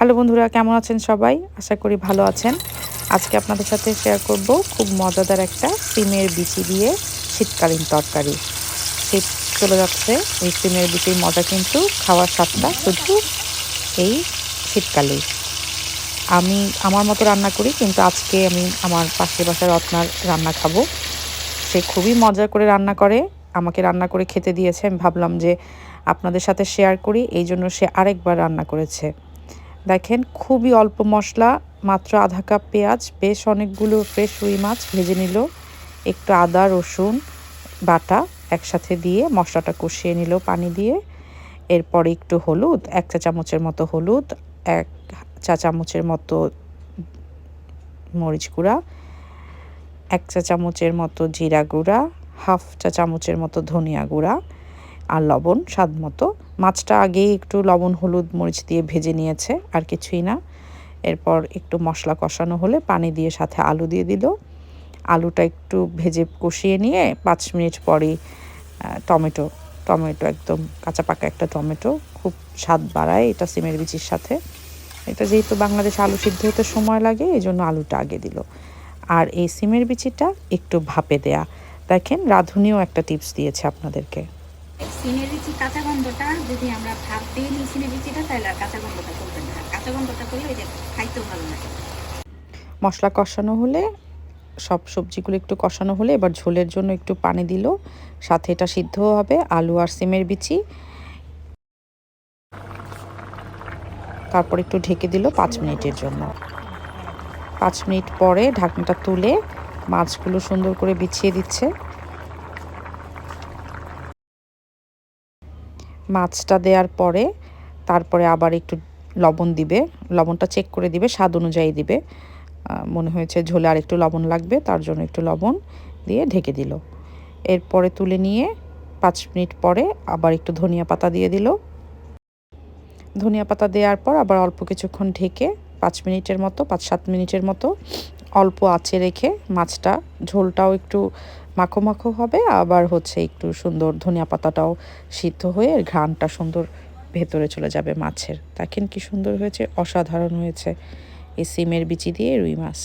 Hello বন্ধুরা, কেমন আছেন সবাই? আশা করি ভালো আছেন। আজকে আপনাদের সাথে শেয়ার করব খুব মজাদার একটা সিমের বিচি দিয়ে শীতকালীন তরকারি। শীত চলে যাচ্ছে, এই সিমের বিচির মজা কিন্তু খাওয়ার স্বাদটা শুধু এই শীতকালেই আমি, আমার মতো রান্না করি, কিন্তু আজকে আমি আমার পাশের বাসার রত্নার রান্না খাব। সে খুবই মজা করে রান্না করে, আমাকে রান্না করে খেতে দিয়েছে। আমি ভাবলাম যে আপনাদের সাথে শেয়ার করি, এই জন্য সে আরেকবার রান্না করেছে। দেখেন, খুবই অল্প মশলা, মাত্র আধা কাপ পেঁয়াজ, বেশ অনেকগুলো ফ্রেশ রুই মাছ ভেজে নিল। একটু আদা, রসুন, বাটা একসাথে দিয়ে মশলাটা কষিয়ে নিল পানি দিয়ে। এরপরে একটু হলুদ, এক চা চামচের মতো হলুদ, এক চা চামচের মতো মরিচ গুঁড়া, এক চা চামচের মতো জিরা গুঁড়া, হাফ চা চামচের মতো ধনিয়া গুঁড়া আর লবণ স্বাদ মতো মাছটা আগেই একটু লবণ, হলুদ, মরিচ দিয়ে ভেজে নিয়েছে, আর কিছুই না। এরপর একটু মশলা কষানো হলে পানি দিয়ে সাথে আলু দিয়ে দিল। আলুটা একটু ভেজে কষিয়ে নিয়ে পাঁচ মিনিট পরেই টমেটো টমেটো একদম কাঁচা পাকা একটা টমেটো, খুব স্বাদ বাড়ায় এটা সিমের বিচির সাথে। এটা যেহেতু বাংলাদেশে আলু সিদ্ধ হতে সময় লাগে, এই জন্য আলুটা আগে দিল। আর এই সিমের বিচিটা একটু ভাপে দেয়া। দেখেন, রাঁধুনিও একটা টিপস দিয়েছে আপনাদেরকে। সিমের বিচি কাঁচা গন্ধটা যদি আমরা ভাব দিয়ে নিই সিমের বিচিটা তাহলে আর কাঁচা গন্ধটা করবে না। কাঁচা গন্ধটা করলে যে খাইতেও ভালো লাগে। মশলা কষানো হলে, সব সবজিগুলো একটু কষানো হলে, এবার ঝোলের জন্য একটু পানি দিল। সাথে এটা সিদ্ধ হবে, আলু আর সিমের বিচি। তারপর একটু ঢেকে দিল পাঁচ মিনিটের জন্য। পাঁচ মিনিট পরে ঢাকনাটা তুলে মাছগুলো সুন্দর করে বিছিয়ে দিচ্ছে। মাছটা দেওয়ার পরে তারপরে আবার একটু লবণ দিবে। লবণটা চেক করে দিবে, স্বাদ অনুযায়ী দিবে। মনে হয়েছে ঝোলে আর একটু লবণ লাগবে, তার জন্য একটু লবণ দিয়ে ঢেকে দিল। এরপরে তুলে নিয়ে পাঁচ মিনিট পরে আবার একটু ধনিয়া পাতা দিয়ে দিল। ধনিয়া পাতা দেওয়ার পর আবার অল্প কিছুক্ষণ ঢেকে পাঁচ মিনিটের মতো, পাঁচ সাত মিনিটের মতো অল্প আঁচে রেখে মাছটা, ঝোলটাও একটু মাখো মাখো হবে, আবার হচ্ছে একটু সুন্দর ধনিয়া পাতাটাও সিদ্ধ হয়ে ঘ্রাণটা সুন্দর ভেতরে চলে যাবে মাছের। দেখেন কি সুন্দর হয়েছে, অসাধারণ হয়েছে। এই সিমের বিচি দিয়ে রুই মাছ।